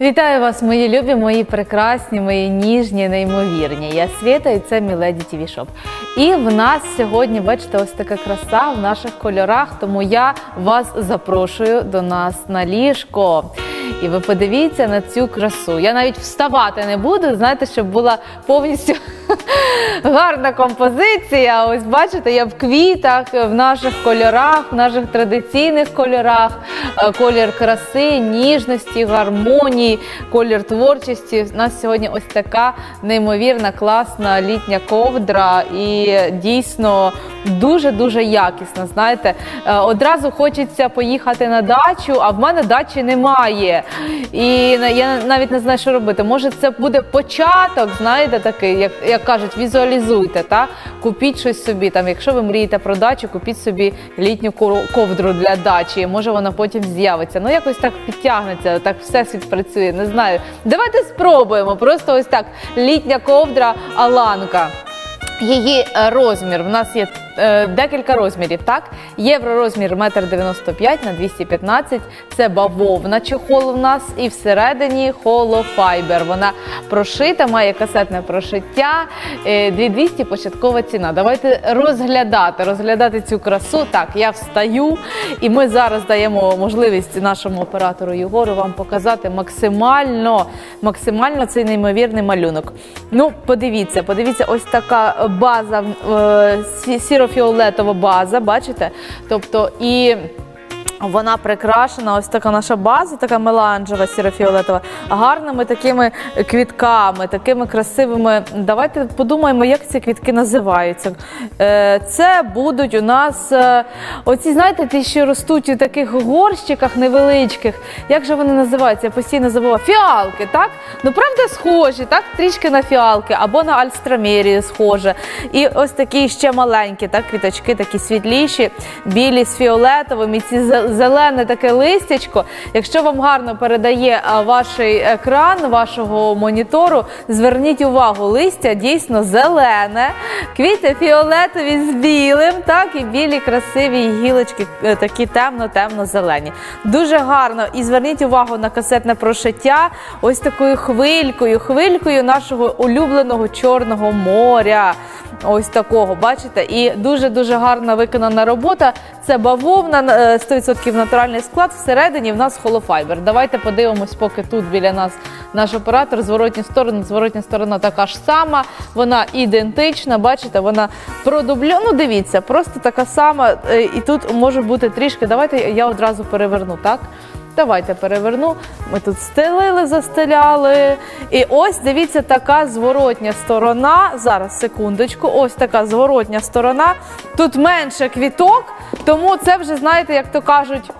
Вітаю вас, мої любі, мої прекрасні, мої ніжні, неймовірні. Я Світа і це Міледі Тіві Шоп. І в нас сьогодні, бачите, ось така краса в наших кольорах. Тому я вас запрошую до нас на ліжко. І ви подивіться на цю красу. Я навіть вставати не буду, знаєте, щоб була повністю гарна композиція. Ось бачите, я в квітах, в наших кольорах, в наших традиційних кольорах, Е, колір краси, ніжності, гармонії, колір творчості. У нас сьогодні ось така неймовірна, класна літня ковдра і дійсно дуже-дуже якісна. Знаєте, Е, одразу хочеться поїхати на дачу, а в мене дачі немає. І я навіть не знаю, що робити. Може, це буде початок, знаєте, такий, як, як кажуть, візуалізуйте, та? купіть щось собі. Там, якщо ви мрієте про дачу, купіть собі літню ковдру для дачі. Може, вона потім з'явиться. Ну, якось так підтягнеться, так всесвіт працює, не знаю. Давайте спробуємо. Просто ось так. Літня ковдра Аланка. Її е, розмір в нас є е, декілька розмірів. Так, євророзмір 1,95 м на 215 Це бавовна чохол в нас, і всередині холофайбер. Вона прошита, має касетне прошиття. Е, 2200 початкова ціна. Давайте розглядати, розглядати цю красу. Так, я встаю, і ми зараз даємо можливість нашому оператору Єгору вам показати максимально, максимально цей неймовірний малюнок. Ну, подивіться, подивіться, ось така база, е, сі- сіро-фіолетова база, бачите? Тобто і. Вона прикрашена, ось така наша база, така меланжева, сіро-фіолетова, гарними такими квітками, такими красивими. Давайте подумаємо, як ці квітки називаються. Е, Це будуть у нас е, оці, знаєте, ті, що ростуть у таких горщиках невеличких. Як же вони називаються? Я постійно забула. Фіалки, так? Ну, правда, схожі, так? Трішки на фіалки або на альстрамерію схоже. І ось такі ще маленькі, так, квіточки, такі світліші, білі з фіолетовим, і ці зе- зелене таке листячко. Якщо вам гарно передає ваш екран вашого монітору, зверніть увагу, листя дійсно зелене, квіти фіолетові з білим, так, і білі красиві гілочки, е, такі темно-темно-зелені. Дуже гарно. І зверніть увагу на касетне прошиття ось такою хвилькою, хвилькою нашого улюбленого Чорного моря. Ось такого, бачите? І дуже-дуже гарна виконана робота. Це бавовна, е, 100% натуральний склад. Всередині в нас холофайбер. Давайте подивимось, поки тут біля нас наш оператор, зворотня сторона, зворотня сторона така ж сама. Вона ідентична, бачите, вона продубльована. Ну, дивіться, просто така сама. е, І тут може бути трішки. Давайте я одразу переверну, так? Давайте переверну. Ми тут стелили, застеляли. І ось дивіться, така зворотня сторона. Зараз секундочку. Ось така зворотня сторона. Тут менше квіток, тому це вже знаєте, як то кажуть.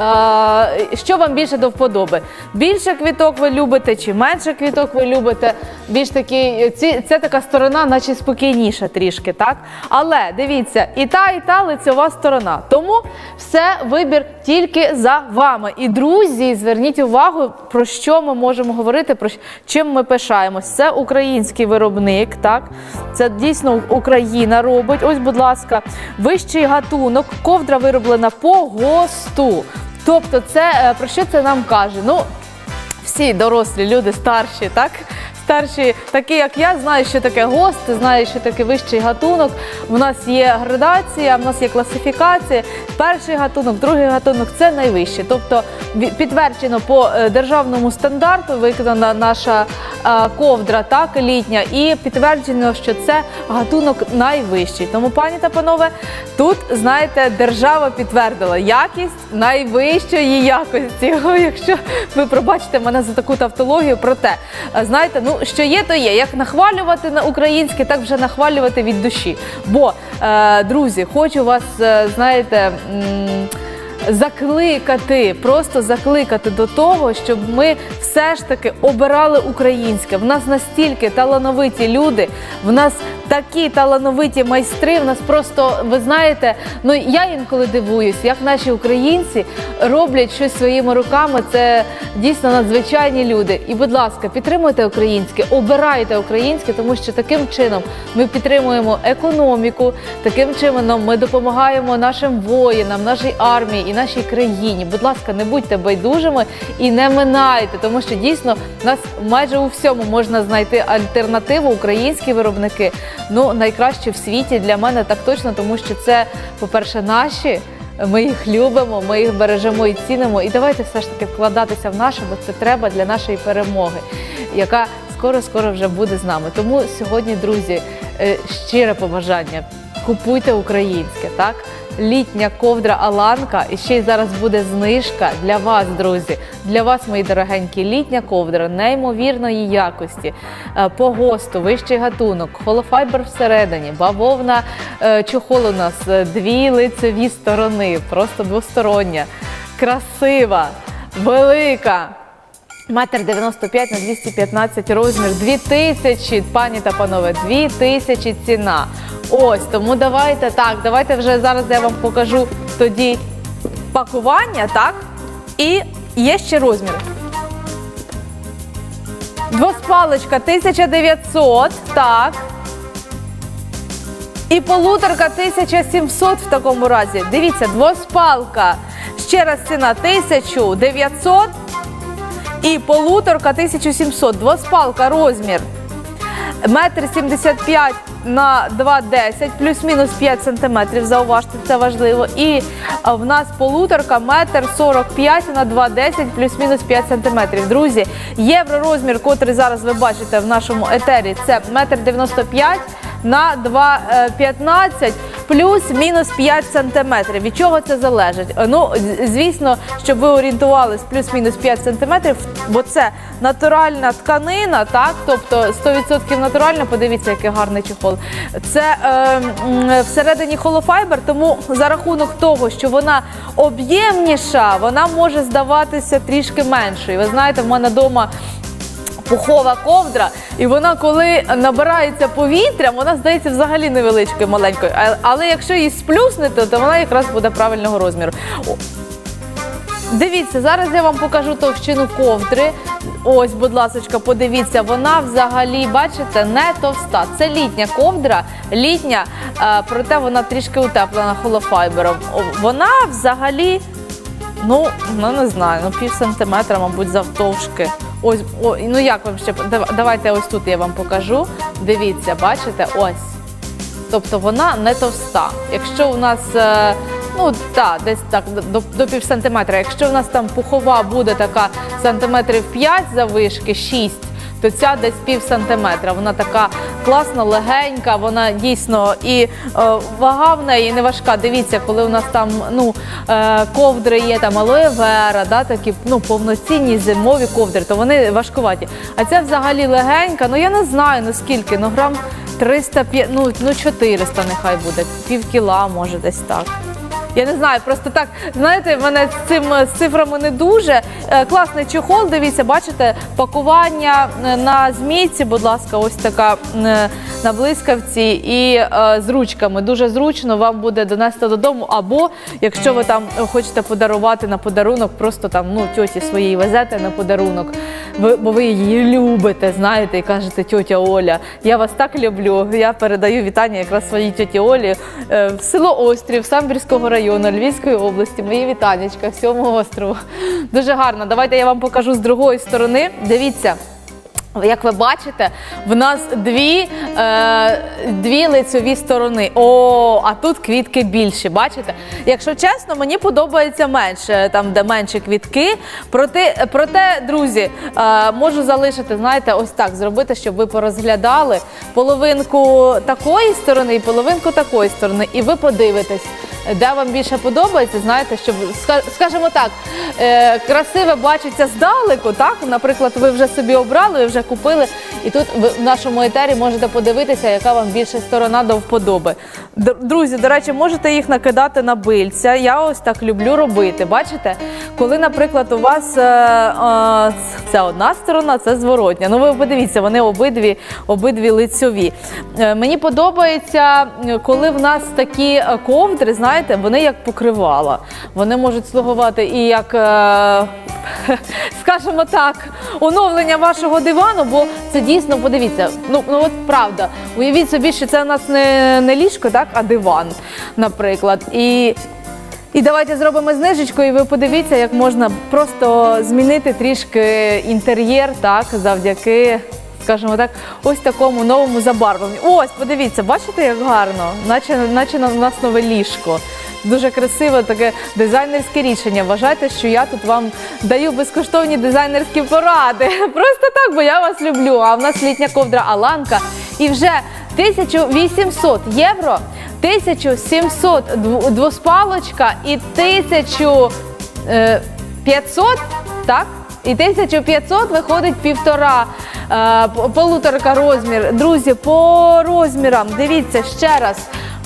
е, Що вам більше до вподоби? Більше квіток ви любите чи менше квіток ви любите? Більш такі, ці, це така сторона, наче спокійніша трішки, так? Але дивіться, і та, і та лицьова сторона. Тому все вибір тільки за вами. І друзі, зверніть увагу, про що ми можемо говорити, про чим ми пишаємось. Це український виробник, так? Це дійсно Україна робить. Ось, будь ласка, вищий гатунок, ковдра вироблена по ГОСТу. Тобто, це е, про що це нам каже? Ну, всі дорослі люди старші, так? Старші, такі як я, знають, що таке ГОСТ, знають, що таке вищий гатунок. У нас є градація, в нас є класифікація. Перший гатунок, другий гатунок це найвищий. Тобто підтверджено по е, державному стандарту, виконана наша е, ковдра, так літня, і підтверджено, що це гатунок найвищий. Тому, пані та панове, тут знаєте, держава підтвердила якість найвищої якості. Якщо ви пробачите мене за таку тавтологію, проте е, знаєте, ну що є, то є. Як нахвалювати на українське, так вже нахвалювати від душі. Бо, е, друзі, хочу вас, е, знаєте. Закликати, просто закликати до того, щоб ми все ж таки обирали українське. В нас настільки талановиті люди, в нас такі талановиті майстри. В нас просто ви знаєте, ну я інколи дивуюсь, як наші українці роблять щось своїми руками. Це дійсно надзвичайні люди. І, будь ласка, підтримуйте українське, обирайте українське, тому що таким чином ми підтримуємо економіку, таким чином ми допомагаємо нашим воїнам, нашій армії. І нашій країні. Будь ласка, не будьте байдужими і не минайте, тому що дійсно нас майже у всьому можна знайти альтернативу. Українські виробники ну найкращі в світі для мене так точно, тому що це, по-перше, наші. Ми їх любимо, ми їх бережемо і цінимо. І давайте все ж таки вкладатися в наше, бо це треба для нашої перемоги, яка скоро-скоро вже буде з нами. Тому сьогодні, друзі, е, щире побажання. Купуйте українське, так? Літня ковдра Аланка, і ще й зараз буде знижка для вас, друзі. Для вас, мої дорогенькі, літня ковдра неймовірної якості, е, по ГОСТу, вищий гатунок, холофайбер всередині, бавовна е, чохол у нас, е, дві лицеві сторони, просто двостороння, красива, велика. Метр 95 на 215 розмір, 2000, пані та панове, 2000 ціна. Ось, тому давайте так, давайте вже зараз я вам покажу тоді пакування, так? І є ще розмір. Двоспалочка 1900, так. І полуторка 1700 в такому разі. Дивіться, двоспалка. Ще раз ціна 1900 і полуторка 1700. Двоспалка розмір. Метр 75 на 2,10, плюс-мінус 5 сантиметрів, зауважте, це важливо. І в нас полуторка метр 45 на 2,10, плюс-мінус 5 сантиметрів. Друзі, євро розмір, котрий зараз ви бачите в нашому етері, це метр 95 на 2,15 плюс-мінус 5 сантиметрів. Від чого це залежить? Ну, звісно, щоб ви орієнтувались плюс-мінус 5 сантиметрів, бо це натуральна тканина, так, тобто 100% натуральна, подивіться, який гарний чехол. Це е, всередині холофайбер, тому за рахунок того, що вона об'ємніша, вона може здаватися трішки меншою. Ви знаєте, в мене вдома пухова ковдра, і вона, коли набирається повітрям, вона здається взагалі невеличкою, маленькою. Але якщо її сплюснути, то вона якраз буде правильного розміру. Дивіться, зараз я вам покажу товщину ковдри. Ось, будь ласка, подивіться, вона взагалі, бачите, не товста. Це літня ковдра, літня, е, проте вона трішки утеплена холофайбером. Вона взагалі Ну, ну не знаю, ну пів сантиметра, мабуть, завтовшки. Ось, о, ну як вам ще давайте ось тут я вам покажу. Дивіться, бачите, ось. Тобто вона не товста. Якщо у нас, е, ну так, десь так до, до пів сантиметра. Якщо у нас там пухова буде така сантиметрів 5 завишки, 6, то ця десь пів сантиметра. Вона така класна, легенька, вона дійсно і е, вага в неї не важка. Дивіться, коли у нас там ну, е, ковдри є, там алоє вера, да, такі ну, повноцінні зимові ковдри, то вони важкуваті. А ця взагалі легенька, ну я не знаю наскільки, ну грам 300, ну, ну 400 нехай буде, пів кіла, може десь так. Я не знаю, просто так, знаєте, в мене з цим з цифрами не дуже. Е, Класний чохол, дивіться, бачите, пакування е, на змійці, будь ласка, ось така е, на блискавці і з ручками. Дуже зручно вам буде донести додому. Або якщо ви там хочете подарувати на подарунок, просто там ну тьоті своїй везете на подарунок, ви, бо ви її любите, знаєте, і кажете, тьотя Оля, я вас так люблю. Я передаю вітання якраз своїй тьоті Олі в село Острів Самбірського району Львівської області. Мої вітанечка всьому острову. Дуже гарно. Давайте я вам покажу з другої сторони. Дивіться. Як ви бачите, в нас дві, е, дві лицьові сторони. О, а тут квітки більші. Бачите? Якщо чесно, мені подобається менше, там де менші квітки. Проте, проте друзі, е, можу залишити, знаєте, ось так зробити, щоб ви порозглядали половинку такої сторони і половинку такої сторони, і ви подивитесь. Де вам більше подобається, знаєте, щоб скажімо так, е, красиве бачиться здалеку. Так, наприклад, ви вже собі обрали, ви вже купили, і тут ви в нашому етері можете подивитися, яка вам більше сторона до вподоби. Друзі, до речі, можете їх накидати на бильця. Я ось так люблю робити. Бачите, коли, наприклад, у вас е, е, це одна сторона, це зворотня. Ну ви подивіться, вони обидві, обидві лицьові. Мені подобається, коли в нас такі ковдри, знаєте, вони як покривала. Вони можуть слугувати і як, е, скажімо так, оновлення вашого дивану, бо це дійсно, подивіться, ну, ну от правда, уявіть собі, що це у нас не, не ліжко, так, а диван, наприклад. І І давайте зробимо знижечку, і ви подивіться, як можна просто змінити трішки інтер'єр, так, завдяки, скажімо так, ось такому новому забарвленню. Ось, подивіться, бачите, як гарно, наче, наче на- у нас нове ліжко. Дуже красиве таке дизайнерське рішення. Вважайте, що я тут вам даю безкоштовні дизайнерські поради. Просто так, бо я вас люблю. А в нас літня ковдра Аланка. І вже 1800 євро, 1700 дв- двоспалочка і 1500, так? І 1500 виходить півтора е, полуторка розмір. Друзі, по розмірам дивіться ще раз.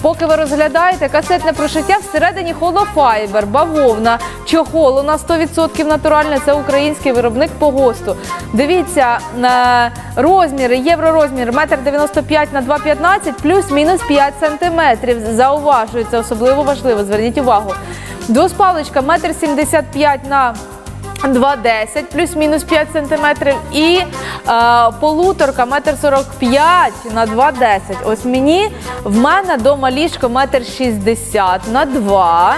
Поки ви розглядаєте касетне прошиття всередині холофайбер, бавовна, чохол у нас 100% натуральне, це український виробник по ГОСТу. Дивіться на розміри, євророзмір 1,95 на 2,15 плюс-мінус 5 сантиметрів. Зауважую, це особливо важливо, зверніть увагу. Двоспалочка 1,75 на 2,10 плюс-мінус 5 сантиметрів і е, полуторка 1,45 на 2,10. Ось мені в мене дома ліжко 1,60 на 2.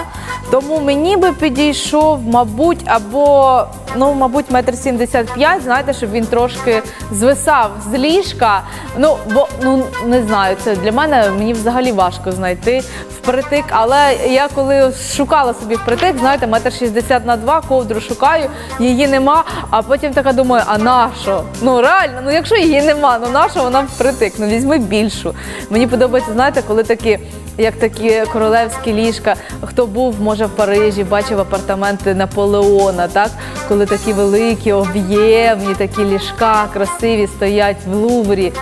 Тому мені би підійшов, мабуть, або ну, мабуть, 1,75 знаєте, щоб він трошки звисав з ліжка. Ну, бо ну не знаю, це для мене мені взагалі важко знайти впритик. Але я коли шукала собі впритик, знаєте, метр 60 на 2, ковдру шукаю, її нема. А потім така думаю, а на що? Ну реально, ну якщо її нема, ну на що вона впритик? Ну візьми більшу. Мені подобається, знаєте, коли такі. Як такі королевські ліжка, хто був, може, в Парижі, бачив апартаменти Наполеона, так? Коли такі великі, об'ємні, такі ліжка красиві стоять в Луврі.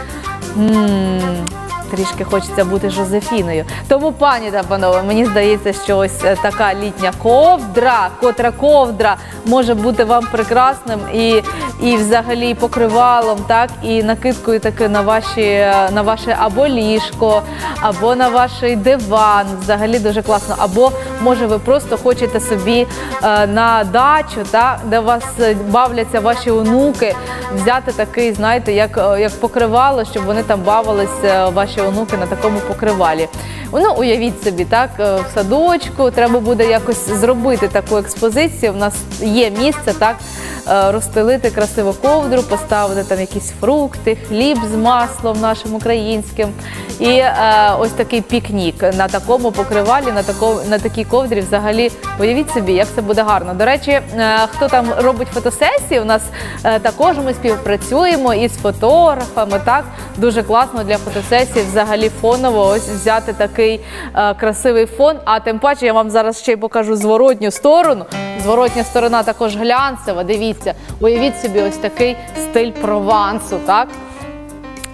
Трішки хочеться бути Жозефіною. Тому, пані та панове, мені здається, що ось е, така літня ковдра, котра ковдра може бути вам прекрасним і, і взагалі покривалом, так, і накидкою таки на ваші е, на ваше або ліжко, або на ваш диван. Взагалі дуже класно. Або може ви просто хочете собі е, на дачу, та, де вас бавляться ваші онуки, взяти такий, знаєте, як, як покривало, щоб вони там бавилися, ваші онуки на такому покривалі. Ну, уявіть собі, так, е, в садочку треба буде якось зробити таку експозицію. У нас є місце, так, е, розстелити красиву ковдру, поставити там якісь фрукти, хліб з маслом нашим українським. І е, ось такий пікнік на такому покривалі, на такому на такій ковдрі. Взагалі, уявіть собі, як це буде гарно. До речі, е, хто там робить фотосесії, у нас е, також ми співпрацюємо із фотографами. Так дуже класно для фотосесії взагалі фоново ось взяти такий е, красивий фон. А тим паче я вам зараз ще й покажу зворотню сторону. Зворотня сторона також глянцева. Дивіться, уявіть собі, ось такий стиль провансу. Так.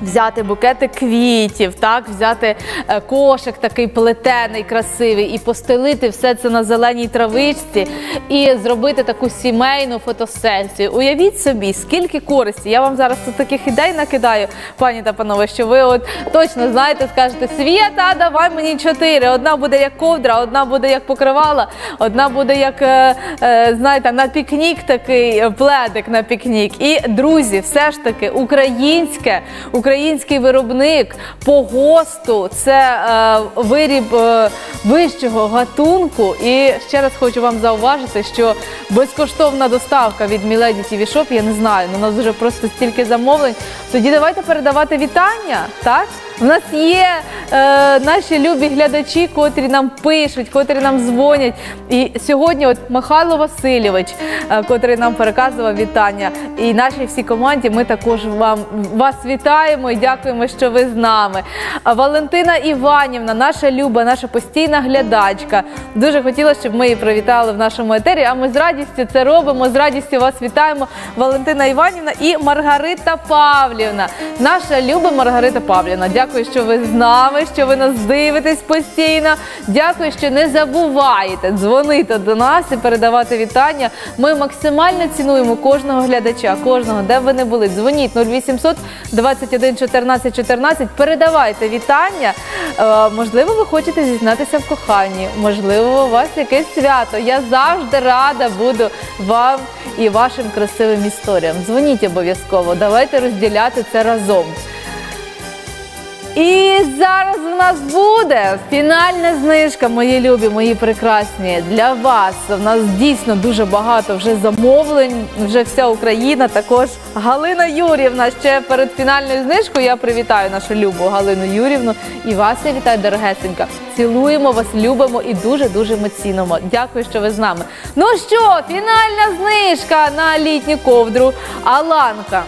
Взяти букети квітів, так, взяти е, кошик такий плетений, красивий, і постелити все це на зеленій травичці, і зробити таку сімейну фотосесію. Уявіть собі, скільки користі. Я вам зараз тут таких ідей накидаю, пані та панове, що ви от точно знаєте, скажете, Свєта, давай мені чотири. Одна буде як ковдра, одна буде як покривала, одна буде як, е, е, знаєте, на пікнік такий пледик на пікнік. І друзі, все ж таки, українське, український виробник по ГОСТу це е, виріб е, вищого гатунку. І ще раз хочу вам зауважити, що безкоштовна доставка від Milady TV Shop, я не знаю, ну, у нас вже просто стільки замовлень. Тоді давайте передавати вітання, так? В нас є е, наші любі глядачі, котрі нам пишуть, котрі нам дзвонять. І сьогодні, от Михайло Васильович, е, котрий нам переказував вітання, і нашій всій команді ми також вам вас вітаємо і дякуємо, що ви з нами. А Валентина Іванівна, наша люба, наша постійна глядачка. Дуже хотіла, щоб ми її привітали в нашому етері. А ми з радістю це робимо. З радістю вас вітаємо. Валентина Іванівна і Маргарита Павлівна. Наша люба Маргарита Павлівна. Дякую, що ви з нами, що ви нас дивитесь постійно. Дякую, що не забуваєте дзвонити до нас і передавати вітання. Ми максимально цінуємо кожного глядача, кожного, де б ви не були. Дзвоніть 0800 21 14 14, передавайте вітання. Е, можливо, ви хочете зізнатися в коханні, можливо, у вас якесь свято. Я завжди рада буду вам і вашим красивим історіям. Дзвоніть обов'язково, давайте розділяти це разом. І зараз в нас буде фінальна знижка, мої любі, мої прекрасні. Для вас в нас дійсно дуже багато вже замовлень. Вже вся Україна. Також Галина Юрівна. Ще перед фінальною знижкою я привітаю нашу любу Галину Юрівну. І вас я вітаю, дорогесенька. Цілуємо вас, любимо і дуже дуже ми цінимо. Дякую, що ви з нами. Ну що, фінальна знижка на літню ковдру Аланка.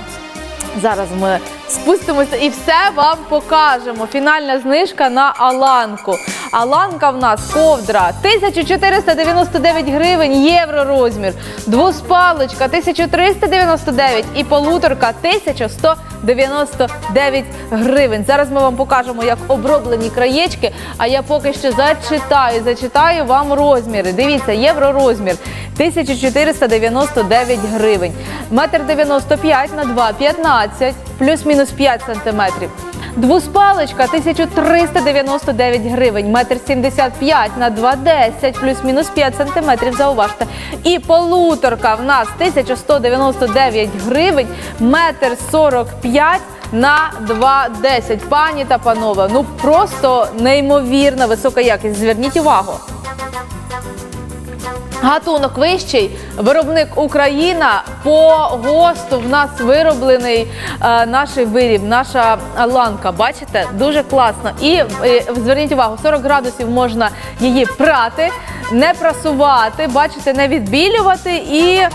Зараз ми спустимося і все вам покажемо. Фінальна знижка на Аланку. Аланка в нас ковдра 1499 гривень, євро розмір. Двоспалочка 1399 і полуторка 1199 гривень. Зараз ми вам покажемо, як оброблені краєчки. А я поки що зачитаю, зачитаю вам розміри. Дивіться, євро розмір 1499 гривень. Метр 95 на 2, 15, плюс-мінус 5 сантиметрів. Двуспалочка 1399 гривень, метр 75 на 2,10, плюс-мінус 5 сантиметрів, зауважте. І полуторка в нас 1199 гривень, метр 45 на 2,10. Пані та панове, ну просто неймовірна висока якість. Зверніть увагу. Гатунок вищий, виробник Україна. По ГОСТу в нас вироблений е, наш виріб, наша ланка. Бачите, дуже класно. І е, зверніть увагу, 40 градусів можна її прати, не прасувати, бачите, не відбілювати і е,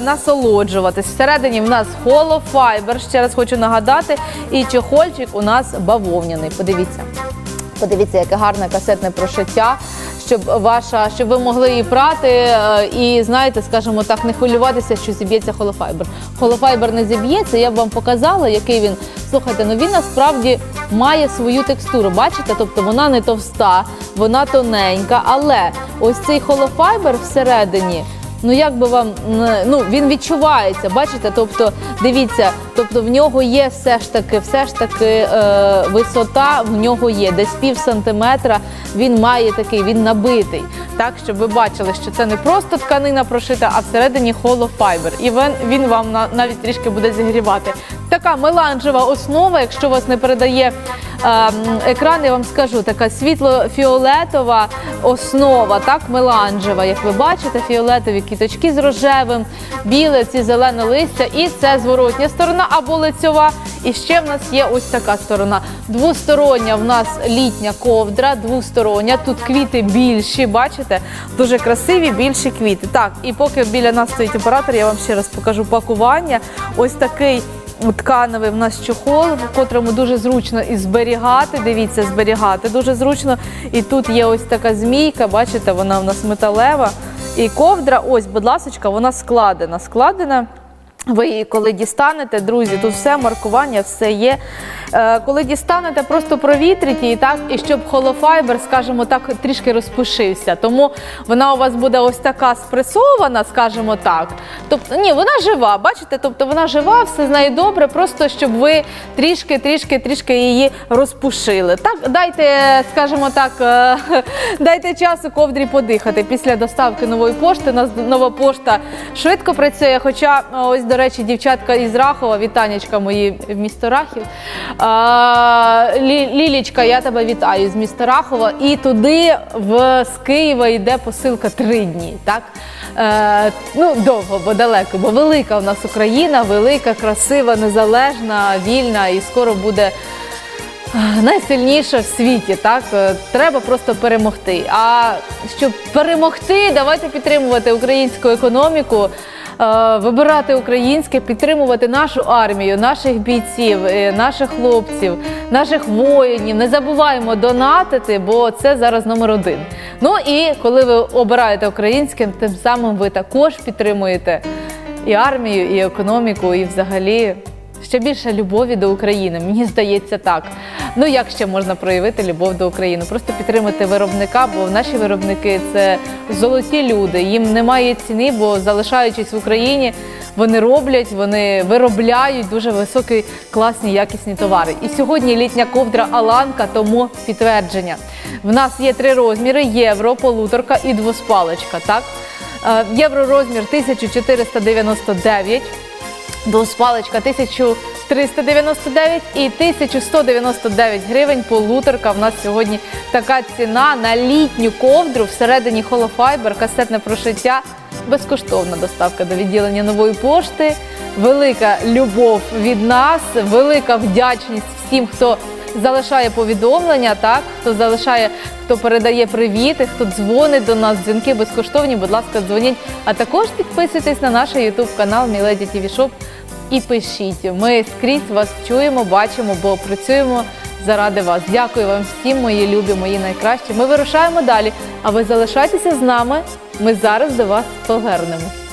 насолоджуватись. Всередині в нас холофайбер. Ще раз хочу нагадати, і чехольчик у нас бавовняний. Подивіться. Подивіться, яке гарне касетне прошиття, щоб ваша, щоб ви могли її прати е, і знаєте, скажімо так, не хвилюватися, що зіб'ється холофайбер. Холофайбер не зіб'ється. Я б вам показала, який він. Слухайте, ну він насправді має свою текстуру. Бачите? Тобто вона не товста, вона тоненька, але ось цей холофайбер всередині. Ну як би вам ну він відчувається, бачите? Тобто, дивіться, тобто в нього є все ж таки, все ж таки е, висота в нього є, десь пів сантиметра. Він має такий, він набитий. Так, щоб ви бачили, що це не просто тканина прошита, а всередині холофайбер. І він, він вам на- навіть трішки буде зігрівати. Така меланжева основа, якщо вас не передає е, екран, я вам скажу, така світло-фіолетова основа, так, меланжева, як ви бачите, фіолетові кіточки з рожевим, біле, ці зелене листя, і це зворотня сторона або лицьова. І ще в нас є ось така сторона. Двостороння в нас літня ковдра, двостороння. Тут квіти більші, бачите? Дуже красиві, більші квіти. Так, і поки біля нас стоїть оператор, я вам ще раз покажу пакування. Ось такий тканевий в нас чохол, в котрому дуже зручно і зберігати. Дивіться, зберігати дуже зручно. І тут є ось така змійка, бачите, вона в нас металева. І ковдра, ось, будь ласка, вона складена. Складена. Ви її коли дістанете, друзі, тут все маркування, все є. Е, коли дістанете, просто провітріть її, так, і щоб холофайбер, скажімо так, трішки розпушився. Тому вона у вас буде ось така спресована, скажімо так. Тобто, ні, вона жива, бачите, тобто вона жива, все з нею добре, просто щоб ви трішки, трішки, трішки її розпушили. Так, дайте, скажімо так, е, дайте часу ковдрі подихати. Після доставки нової пошти. У нас нова пошта швидко працює. Хоча, ось, до речі, дівчатка із Рахова, вітанечка мої в місто Рахів. А, Лі, Лілічка, я тебе вітаю з міста Рахова. І туди в з Києва йде посилка три дні. Так? Е, ну, довго, бо далеко, бо велика в нас Україна, велика, красива, незалежна, вільна і скоро буде. Найсильніша в світі, так Е, треба просто перемогти. А щоб перемогти, давайте підтримувати українську економіку, е, вибирати українське, підтримувати нашу армію, наших бійців, е, наших хлопців, наших воїнів. Не забуваємо донатити, бо це зараз номер один. Ну і коли ви обираєте українське, тим самим ви також підтримуєте і армію, і економіку, і взагалі. Ще більше любові до України, мені здається так. Ну як ще можна проявити любов до України? Просто підтримати виробника, бо наші виробники це золоті люди. Їм немає ціни, бо залишаючись в Україні, вони роблять, вони виробляють дуже високі, класні, якісні товари. І сьогодні літня ковдра Аланка, тому підтвердження. В нас є три розміри: євро, полуторка і двоспалочка. Так, євро розмір 1499. Двоспалочка 1000 399 і 1199 гривень полуторка. В нас сьогодні така ціна на літню ковдру всередині холофайбер, касетне прошиття, безкоштовна доставка до відділення нової пошти. Велика любов від нас, велика вдячність всім, хто залишає повідомлення, так хто залишає, хто передає привіти, хто дзвонить до нас. Дзвінки безкоштовні. Будь ласка, дзвоніть. А також підписуйтесь на наш YouTube канал Міледі Шоп і пишіть. Ми скрізь вас чуємо, бачимо, бо працюємо заради вас. Дякую вам всім, мої любі, мої найкращі. Ми вирушаємо далі. А ви залишайтеся з нами. Ми зараз до вас повернемось.